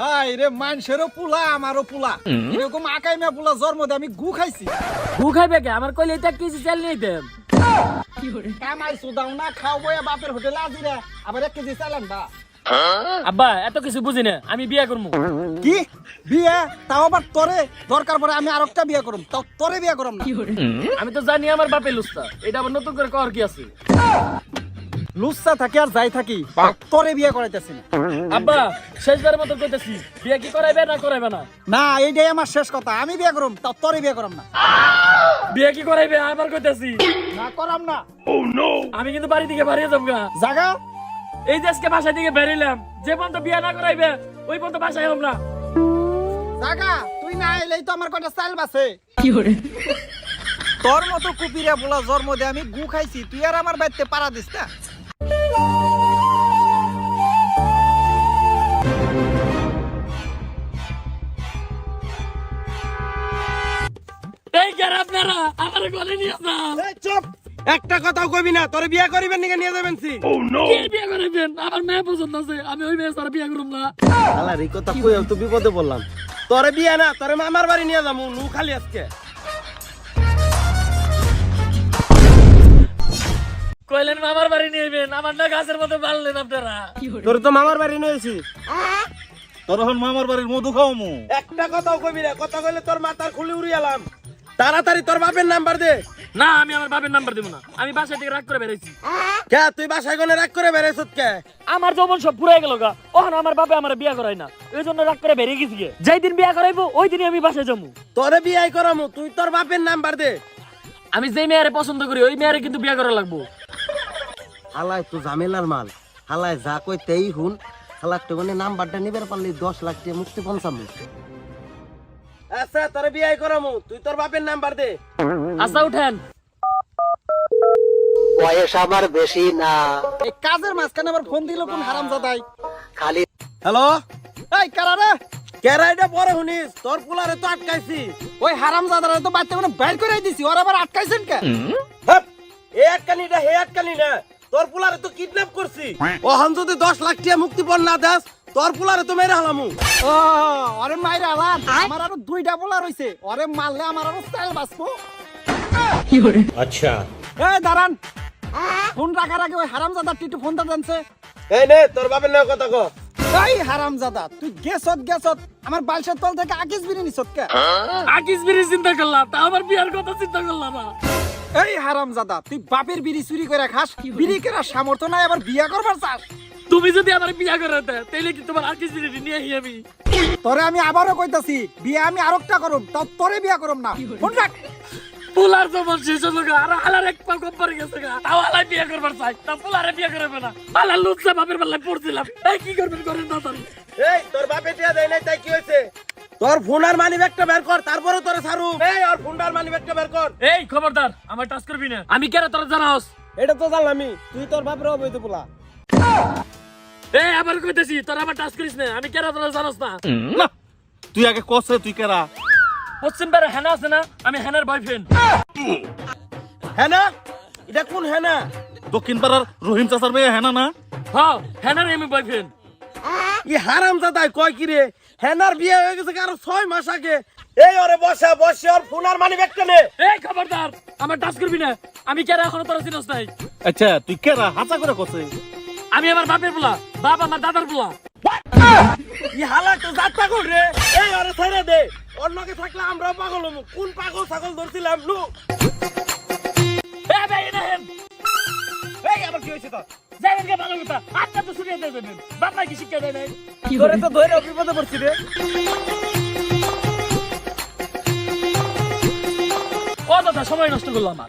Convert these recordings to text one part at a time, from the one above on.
High রে মানুষেরও পুলা আমারও পুলা। এরকম আকাই মে পুলা জন্ম দিয়ে আমি গু খাইছি। গু খাইবে কে? আমার কইলে এটা কিছু চাল কামাই সুদাও না বাপের হোটেলে আজি রে। আবার এক কেজি চালান বা আব্বা এত কিছু বুঝি না আমি বিয়া করব কি? বিয়ে? তাও আবার তরে? দরকার পড়ে আমি আরেকটা বিয়ে করুম। তাও তরে বিয়ে করুম না। আমি তো জানি আমার বাপে লুস্তা। এটা আবার নতুন করে কর কি আছে? লুচ্ছা থাকি আর যাই থাকি তরে বিয়ে করাইতেছি না। আব্বা শেষবারের মতো কইতেছি বিয়া কি করাইবে না করাইবে না? না এইটাই আমার শেষ কথা। আমি বিয়ে করুম তাও তরে বিয়ে করুম না। বিয়া কি করাইবে আবার কইতেছি। না করাম না। আমি কিন্তু বাড়ি থেকে বাড়িয়ে যাব। জাগা। এই দেশকে বাসা থেকে বেরিলাম যে পর্যন্ত বিয়া না করাইবে ওই পর্যন্ত বাসায় হম না। জাগা তুই না এলেই তো আমার কটা স্টাইল বাসে তোর মতো কুপিরে বলা জন্ম দে আমি গু খাইছি তুই আর আমার বাড়িতে পাড়া দিস না। এই আপনারা আমার গলে নিয়ে না চুপ। একটা কথাও কইবি না তোর বিয়ে করিবেন নিকে নিয়ে যাবেন সি? কে বিয়া করাইবেন আমার মেয়ে পছন্দ আছে আমি ওই মেয়ে সারা বিয়া করুম না। আলার এই কথা কই তো বিপদে বললাম তোরে বিয়ে না তোরে মামার বাড়ি নিয়ে যাব নু খালি আজকে। কইলেন মামার বাড়ি নিয়েবেন আমার না গাছের মতো বাড়লেন আপনারা। তোর তো মামার বাড়ি নিয়েছি তোর এখন মামার বাড়ির মধু খাও মু একটা কথাও কইবি না কথা কইলে তোর মাথার খুলে উড়িয়ালাম তাড়াতাড়ি তোর বাপের নাম্বার দে। না আমি আমার বাপের নাম্বার দিব না। আমি বাসা থেকে রাগ করে বেরিয়েছি কে তুই বাসায় গনে রাগ করে বেড়াইছত কে? আমার যৌবন সব পুরাই গেল গা। ওখানে আমার বাপে আমার বিয়া করাই না। এই জন্য রাগ করে বেরিয়ে গেছি গে। যেই দিন বিয়া করাইবো ওই দিনই আমি বাসায় যাব তোরে বিয়ে করামু তুই তোর বাপের নাম্বার দে। আমি যেই মেয়ারে পছন্দ করি ওই মেয়ারে কিন্তু বিয়া করা লাগবো। হালাই তো ঝামেলার মাল। হালাই যা কই তেই হুন হালাক তো গনে নাম্বারটা নিবার পারলি দশ লাখ টাকা মুক্তি পঞ্চাম আচ্ছা তোরে বিয়ে করামু। তুই তোর বাপের নাম্বার দে। আচ্ছা উঠেন। বয়স আমার বেশি না। এই কাজের মাঝখানে আবার ফোন দিল কোন হারাম জাদাই খালি হ্যালো? এই কারা রে? কেরাইটা পরে শুনিস তোর পুলারে তো আটকাইছি। ওই হারাম জাদারা তো বাচ্চা কোনো করে দিছি ওর আবার আটকাইছেন কে? হাপ, এ আটকানি না হে আটকানি না তোর পুলারে তো কিডন্যাপ করছি। ওহন যদি দশ লাখ টাকা মুক্তিপণ না দাস তোর পুলারে তো মেরে হালামু। ও ওরে মাইরা আলাম আমার আরও দুইটা বলা রইছে। ওরে মারলে আমার আরও স্টাইল বাঁচবো। আচ্ছা। এই দাঁড়ান। ফোন রাখার আগে ওই হারাম জাদা টিটু ফোনটা জানছে। এই নে তোর বাপের নাম কথা কো। এই হারাম জাদা তুই গেছত গেছত। আমার বালসের তল থেকে আকিস বিরি নিছত কে? আকিস বিড়ি চিন্তা করলাম তা আমার বিয়ার কথা চিন্তা করলাম না। এই হারাম জাদা তুই বাপের বিড়ি চুরি করে খাস। বিড়ি কেনার সামর্থ্য নাই আবার বিয়া করবার চাস। তুমি যদি আমার বিয়া করে দেয় তাইলে কি তোমার আকিস বিড়ি নিয়ে আহি আমি? তোরে আমি আবারও কইতাছি বিয়ে আমি আরেকটা করুম তোরে বিয়া করুম না। ফোন রাখ। পোলার জমন শেষ হলো গা আর হালার এক পা গেছে গা তাও হালাই বিয়া করবার চাই তা পোলারে বিয়া করবে না। লুচ্ছা বাপের বেলায় পড়ছিলাম এই কি করবেন করেন না তার? এই তোর বাপে টিয়া দেয় নাই তাই কি হয়েছে? তোর ফোন আর মানি ব্যাগটা বের কর তারপরে তোরে ছাড়ু। এই আর ফোন আর মানি ব্যাগটা বের কর। এই খবরদার আমার টাচ করবি না। আমি কেন তোর জানাস? এটা তো জানলামই তুই তোর বাপের অবৈধ পোলা। আবার কইতেছি তোর আবার টাচ করিস না আমি কেন তোর জানাস না। না তুই আগে কষে তুই কেরা? পশ্চিম পারে হেনা আছে না আমি হেনার বয়ফ্রেন্ড হ্যাঁ না এটা কোন হ্যাঁ না দক্ষিণ পাড়ার রহিম চাচার মেয়ে হ্যাঁ না? হ্যাঁ হেনার আমি বয়ফ্রেন্ড ই হারাম দাদাই কয় কি রে? হ্যানার বিয়ে হয়ে গেছে কারও ছয় মাস আগে? এই ওরে বসা বসে ওর ফোন আর মানি ব্যাগটা নে। এই খবরদার আমার টাচ করবি না আমি কেন এখনও তোর চিনস নাই। আচ্ছা তুই কেরা? হাঁচা করে কষে আমি আমার বাপের পোলা। বাপ আমার দাদার পোলা ই হালা তো যাত্রা কর রে? এই ওরে ছেড়ে দে। অন্যকে থাকলে আমরাও পাগল হব। কোন পাগল ছাগল ধরছিলাম এই আবার কি হয়েছে তোর? যাবেন কে ভালো কথা আটটা তো শুনিয়ে দিয়ে দেবেন। বাপ কি শিক্ষা দেয় নাই? তোরে তো ধরে বিপদে পড়ছি রে? ও দাদা সময় নষ্ট করলাম আমার।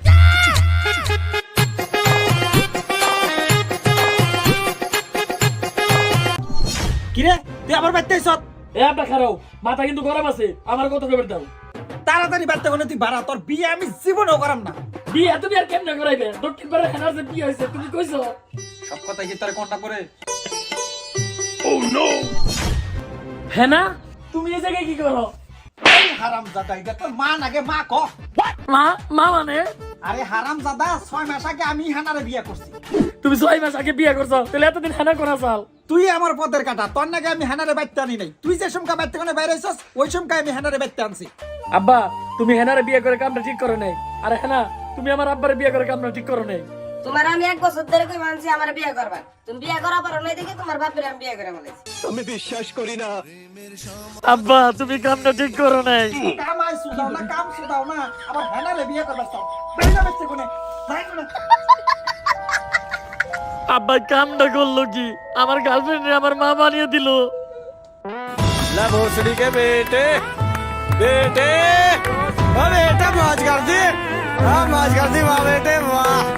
কিরে? তুই আবার বাড়তে আইছত এ আব্বা খারাও মাথা কিন্তু গরম আছে আমার কত খবর দাও? তাড়াতাড়ি বাড়তে গেলে তুই বাড়া তোর বিয়ে আমি জীবনেও করাম না। বিয়ে তুমি আর কেমনে করাইবে? দক্ষিণ পাড়া হেনার যে বিয়ে হয়েছে তুমি কইছো? সব কথা কি তোর কোনটা করে হেনা তুমি এই জায়গায় কি করো? এই হারাম জাদা এটা তোর মা নাগে মা ক? মা মা মানে? আরে হারাম জাদা ছয় মাস আগে আমি হানারে বিয়ে করছি। তুমি ছয় মাস আগে বিয়ে করছ তাহলে এতদিন হেনা করা চাল? তুই আমার পদের কাটা তোর নাকি আমি হেনারে বাইতে আনি নাই। তুই যে সমকা বাইতে কোনে বাইরে আইছস ওই সমকা আমি হেনারে বাইতে আনছি। আব্বা তুমি হেনারে বিয়ে করে কামটা ঠিক করো নাই। আরে হেনা তুমি আমার আব্বারে বিয়ে করে কামটা ঠিক করো নাই। তোমার আমি এক বছর ধরে কই মানছি আমার বিয়ে করবা। তুমি বিয়ে করা পারো নাই দেখে তোমার বাপের আমি বিয়ে করে বলেছি। আমি বিশ্বাস করি না। আব্বা তুমি কামটা ঠিক করো নাই। কাম আই সুদাও না কাম সুদাও না আবার হেনারে বিয়ে করবার চাও বাইরে বাইতে কোনে? যাই কোনে? আব্বা কামটা করল কি আমার গার্লফ্রেন্ড আমার মা বানিয়ে দিল ला भोसड़ी के बेटे बेटे अरे बेटा माज कर दी हाँ माज कर दी वाह बेटे वाह